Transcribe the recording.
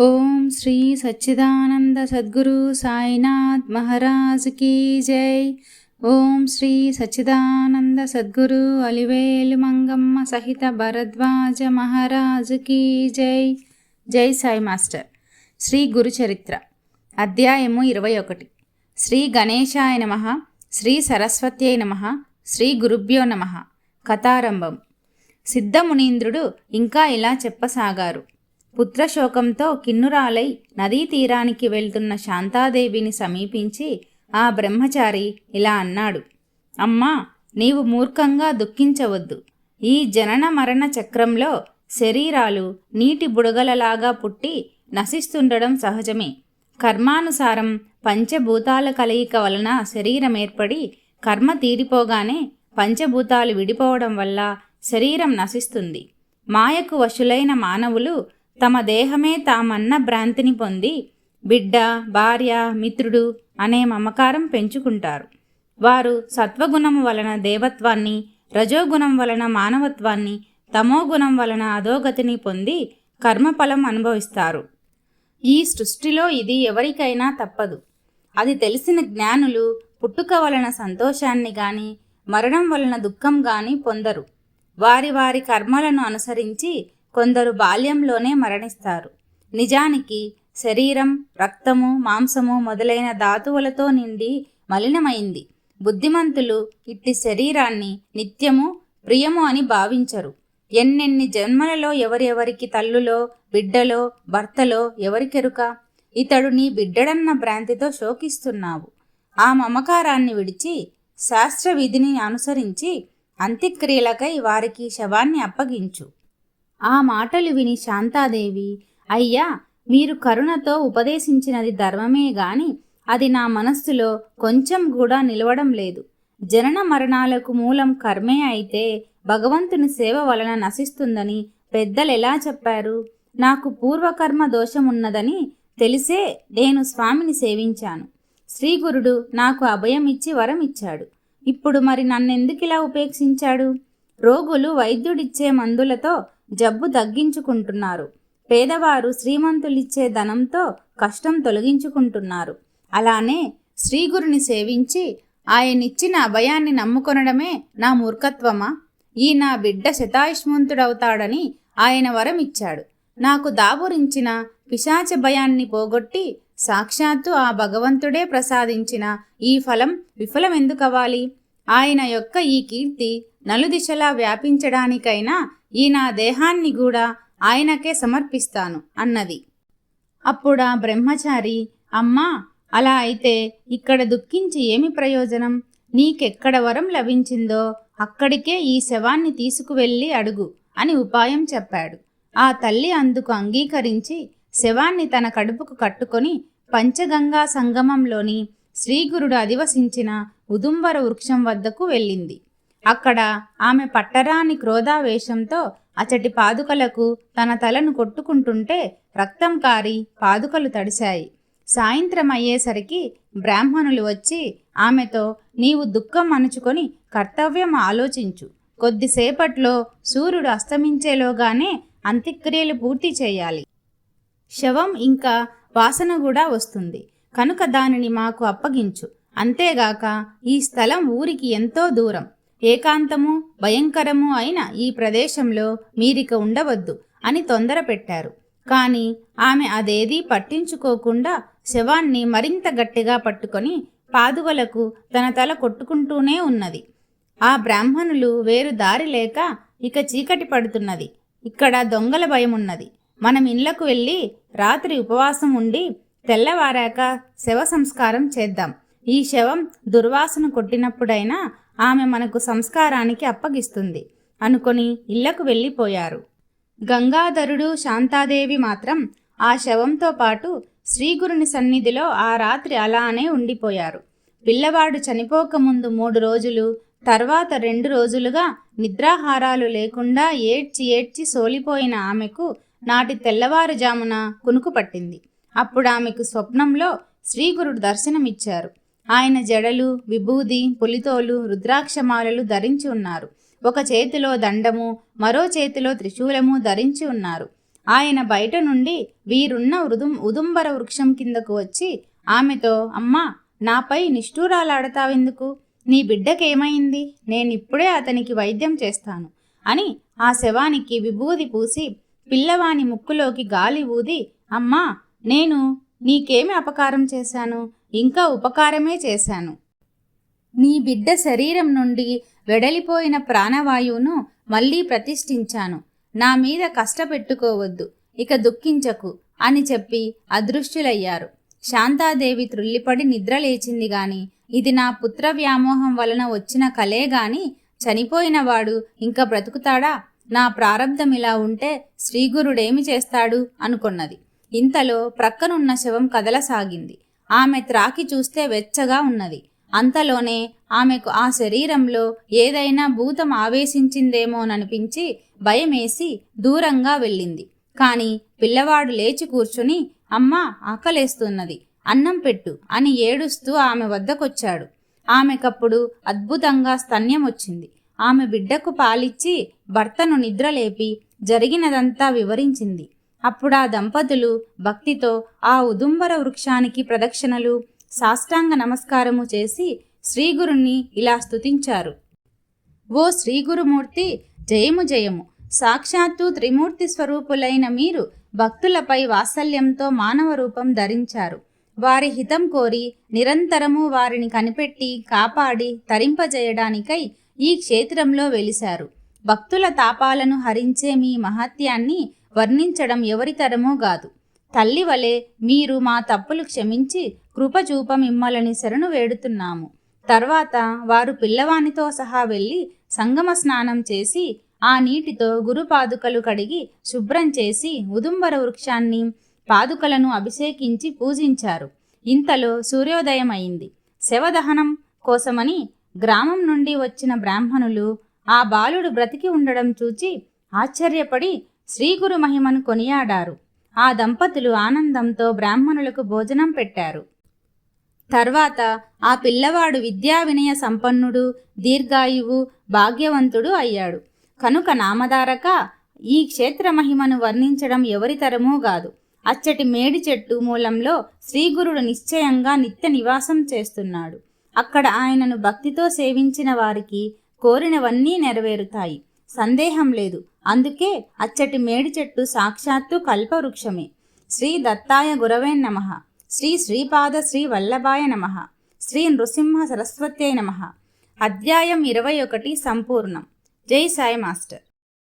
ఓం శ్రీ సచ్చిదానంద సద్గురు సాయినాథ్ మహారాజ్ కీ జై. ఓం శ్రీ సచ్చిదానంద సద్గురు అలివేలు మంగమ్మ సహిత భరద్వాజ మహారాజ్ కీ జై. జై సాయి మాస్టర్. శ్రీ గురు చరిత్ర అధ్యాయము ఇరవై ఒకటి శ్రీ గణేశాయ నమ శ్రీ సరస్వత్యై నమ శ్రీ గురుభ్యో నమ. కథారంభం. సిద్ధమునీంద్రుడు ఇంకా ఇలా చెప్పసాగారు. పుత్రశోకంతో కిన్నురాలై నదీ తీరానికి వెళ్తున్న శాంతాదేవిని సమీపించి ఆ బ్రహ్మచారి ఇలా అన్నాడు. అమ్మా నీవు మూర్ఖంగా దుఃఖించవద్దు. ఈ జనన మరణ చక్రంలో శరీరాలు నీటి బుడగలలాగా పుట్టి నశిస్తుండడం సహజమే. కర్మానుసారం పంచభూతాల కలయిక వలన శరీరం ఏర్పడి కర్మ తీరిపోగానే పంచభూతాలు విడిపోవడం వల్ల శరీరం నశిస్తుంది. మాయకు వశులైన మానవులు తమ దేహమే తామన్న భ్రాంతిని పొంది బిడ్డ భార్య మిత్రుడు అనే మమకారం పెంచుకుంటారు. వారు సత్వగుణం వలన దేవత్వాన్ని రజోగుణం వలన మానవత్వాన్ని తమోగుణం వలన అధోగతిని పొంది కర్మఫలం అనుభవిస్తారు. ఈ సృష్టిలో ఇది ఎవరికైనా తప్పదు. అది తెలిసిన జ్ఞానులు పుట్టుక వలన సంతోషాన్ని గాని మరణం వలన దుఃఖం గాని పొందరు. వారి వారి కర్మలను అనుసరించి కొందరు బాల్యంలోనే మరణిస్తారు. నిజానికి శరీరం రక్తము మాంసము మొదలైన ధాతువులతో నిండి మలినమైంది. బుద్ధిమంతులు ఇట్టి శరీరాన్ని నిత్యము ప్రియము అని భావించరు. ఎన్నెన్ని జన్మలలో ఎవరెవరికి తల్లులో బిడ్డలో భర్తలో ఎవరికెరుక? ఇతడు నీ బిడ్డడన్న భ్రాంతితో శోకిస్తున్నావు. ఆ మమకారాన్ని విడిచి శాస్త్ర విధిని అనుసరించి అంత్యక్రియలకై వారికి శవాన్ని అప్పగించు. ఆ మాటలు విని శాంతాదేవి అయ్యా మీరు కరుణతో ఉపదేశించినది ధర్మమే గాని అది నా మనస్సులో కొంచెం కూడా నిలవడం లేదు. జనన మరణాలకు మూలం కర్మే అయితే భగవంతుని సేవ వలన నశిస్తుందని పెద్దలు ఎలా చెప్పారు? నాకు పూర్వకర్మ దోషమున్నదని తెలిసే నేను స్వామిని సేవించాను. శ్రీగురుడు నాకు అభయం ఇచ్చి వరం ఇచ్చాడు ఇప్పుడు మరి నన్నెందుకిలా ఉపేక్షించాడు? రోగులు వైద్యుడిచ్చే మందులతో జబ్బు తగ్గించుకుంటున్నారు. పేదవారు శ్రీమంతులిచ్చే ధనంతో కష్టం తొలగించుకుంటున్నారు. అలానే శ్రీగురుని సేవించి ఆయనిచ్చిన అభయాన్ని నమ్ముకొనడమే నా మూర్ఖత్వమా? ఈ నా బిడ్డ శతాయుష్మంతుడవుతాడని ఆయన వరం ఇచ్చాడు నాకు దాబురించిన పిశాచ భయాన్ని పోగొట్టి సాక్షాత్తు ఆ భగవంతుడే ప్రసాదించిన ఈ ఫలం విఫలమెందుకవ్వాలి? ఆయన యొక్క ఈ కీర్తి నలుదిశలా వ్యాపించడానికైనా ఈ నా దేహాన్ని కూడా ఆయనకే సమర్పిస్తాను అన్నది. అప్పుడా బ్రహ్మచారి అమ్మా అలా అయితే ఇక్కడ దుఃఖించి ఏమి ప్రయోజనం? నీకెక్కడ వరం లభించిందో అక్కడికే ఈ శవాన్ని తీసుకువెళ్ళి అడుగు అని ఉపాయం చెప్పాడు. ఆ తల్లి అందుకు అంగీకరించి శవాన్ని తన కడుపుకు కట్టుకొని పంచగంగా సంగమంలోని శ్రీగురుడు అధివసించిన ఉదుంబర వృక్షం వద్దకు వెళ్ళింది. అక్కడ ఆమె పట్టరాని క్రోధావేశంతో అచటి పాదుకలకు తన తలను కొట్టుకుంటుంటే రక్తం కారి పాదుకలు తడిశాయి. సాయంత్రం అయ్యేసరికి బ్రాహ్మణులు వచ్చి ఆమెతో నీవు దుఃఖం అణుచుకొని కర్తవ్యం ఆలోచించు. కొద్దిసేపట్లో సూర్యుడు అస్తమించేలోగానే అంత్యక్రియలు పూర్తి చేయాలి. శవం ఇంకా వాసన కూడా వస్తుంది. కనుక దానిని మాకు అప్పగించు. అంతేగాక ఈ స్థలం ఊరికి ఎంతో దూరం. ఏకాంతము భయంకరము అయిన ఈ ప్రదేశంలో మీరిక ఉండవద్దు అని తొందర పెట్టారు. కానీ ఆమె అదేదీ పట్టించుకోకుండా శవాన్ని మరింత గట్టిగా పట్టుకొని పాదువలకు తన తల కొట్టుకుంటూనే ఉన్నది. ఆ బ్రాహ్మణులు వేరు దారి లేక ఇక చీకటి పడుతున్నది. ఇక్కడ దొంగల భయం ఉన్నది మనం ఇళ్ళకు వెళ్ళి రాత్రి ఉపవాసం ఉండి తెల్లవారాక శవ సంస్కారం చేద్దాం. ఈ శవం దుర్వాసన కొట్టినప్పుడైనా ఆమె మనకు సంస్కారానికి అప్పగిస్తుంది. అనుకొని ఇళ్ళకు వెళ్ళిపోయారు. గంగాధరుడు శాంతాదేవి మాత్రం ఆ శవంతో పాటు శ్రీగురుని సన్నిధిలో ఆ రాత్రి అలానే ఉండిపోయారు. పిల్లవాడు చనిపోకముందు మూడు రోజులు తర్వాత రెండు రోజులుగా నిద్రాహారాలు లేకుండా ఏడ్చి ఏడ్చి సోలిపోయిన ఆమెకు నాటి తెల్లవారుజామున కునుకు పట్టింది. అప్పుడు ఆమెకు స్వప్నంలో శ్రీగురుడు దర్శనమిచ్చారు. ఆయన జడలు విభూది పులితోలు రుద్రాక్షమాలలు ధరించి ఉన్నారు. ఒక చేతిలో దండము మరో చేతిలో త్రిశూలము ధరించి ఉన్నారు. ఆయన బయట నుండి వీరున్న ఉదుం ఉదుంబర వృక్షం కిందకు వచ్చి ఆమెతో అమ్మా నాపై నిష్ఠూరాలాడతావెందుకు? నీ బిడ్డకేమైంది? నేనిప్పుడే అతనికి వైద్యం చేస్తాను అని ఆ శవానికి విభూది పూసి పిల్లవాని ముక్కులోకి గాలి ఊది అమ్మా నేను నీకేమి అపకారం చేశాను? ఇంకా ఉపకారమే చేశాను. నీ బిడ్డ శరీరం నుండి వెడలిపోయిన ప్రాణవాయువును మళ్ళీ ప్రతిష్ఠించాను. నా మీద కష్టపెట్టుకోవద్దు ఇక దుఃఖించకు అని చెప్పి అదృష్టులయ్యారు శాంతాదేవి త్రుల్లిపడి నిద్రలేచింది గాని ఇది నా పుత్ర వ్యామోహం వలన వచ్చిన కలే గాని చనిపోయినవాడు ఇంకా బ్రతుకుతాడా? నా ప్రారంధం ఇలా ఉంటే శ్రీగురుడేమి చేస్తాడు? అనుకున్నది. ఇంతలో ప్రక్కనున్న శవం కదలసాగింది. ఆమె త్రాకి చూస్తే వెచ్చగా ఉన్నది. అంతలోనే ఆమెకు ఆ శరీరంలో ఏదైనా భూతం ఆవేశించిందేమోననిపించి భయమేసి దూరంగా వెళ్ళింది. కాని పిల్లవాడు లేచి కూర్చుని అమ్మా ఆకలేస్తున్నది అన్నం పెట్టు అని ఏడుస్తూ ఆమె వద్దకొచ్చాడు. ఆమెకప్పుడు అద్భుతంగా స్తన్యం వచ్చింది ఆమె బిడ్డకు పాలిచ్చి భర్తను నిద్రలేపి జరిగినదంతా వివరించింది. అప్పుడా దంపతులు భక్తితో ఆ ఉదుంబర వృక్షానికి ప్రదక్షిణలు సాష్టాంగ నమస్కారము చేసి శ్రీగురుణ్ణి ఇలా స్తుతించారు. ఓ శ్రీగురుమూర్తి జయము జయము. సాక్షాత్తు త్రిమూర్తి స్వరూపులైన మీరు భక్తులపై వాత్సల్యంతో మానవ రూపం ధరించారు. వారి హితం కోరి నిరంతరము వారిని కనిపెట్టి కాపాడి తరింపజేయడానికై ఈ క్షేత్రంలో వెలిశారు. భక్తుల తాపాలను హరించే మీ మహత్యాన్ని వర్ణించడం ఎవరితరమో గాదు. తల్లి వలె మీరు మా తప్పులు క్షమించి కృపచూప మిమ్మలని మిమ్మల్ని శరణు వేడుతున్నాము. తర్వాత వారు పిల్లవానితో సహా వెళ్ళి సంగమ స్నానం చేసి ఆ నీటితో గురుపాదుకలు కడిగి శుభ్రం చేసి ఉదుంబర వృక్షాన్ని పాదుకలను అభిషేకించి పూజించారు. ఇంతలో సూర్యోదయం అయింది శవదహనం కోసమని గ్రామం నుండి వచ్చిన బ్రాహ్మణులు ఆ బాలుడు బ్రతికి ఉండడం చూచి ఆశ్చర్యపడి శ్రీగురు మహిమను కొనియాడారు. ఆ దంపతులు ఆనందంతో బ్రాహ్మణులకు భోజనం పెట్టారు. తర్వాత ఆ పిల్లవాడు విద్యా వినయ సంపన్నుడు దీర్ఘాయువు భాగ్యవంతుడు అయ్యాడు. కనుక నామధారక ఈ క్షేత్ర మహిమను వర్ణించడం ఎవరితరమూ కాదు. అచ్చటి మేడి చెట్టు మూలంలో శ్రీగురుడు నిశ్చయంగా నిత్య నివాసం చేస్తున్నాడు. అక్కడ ఆయనను భక్తితో సేవించిన వారికి కోరినవన్నీ నెరవేరుతాయి. సందేహం లేదు. అందుకే అచ్చటి మేడి చెట్టు సాక్షాత్తు కల్పవృక్షమే. శ్రీ దత్తాయ గురవే నమ. శ్రీ శ్రీపాద శ్రీ వల్లభాయ నమ. శ్రీ నృసింహ సరస్వత్యై నమ. అధ్యాయం ఇరవై ఒకటి సంపూర్ణం. జై సాయి మాస్టర్.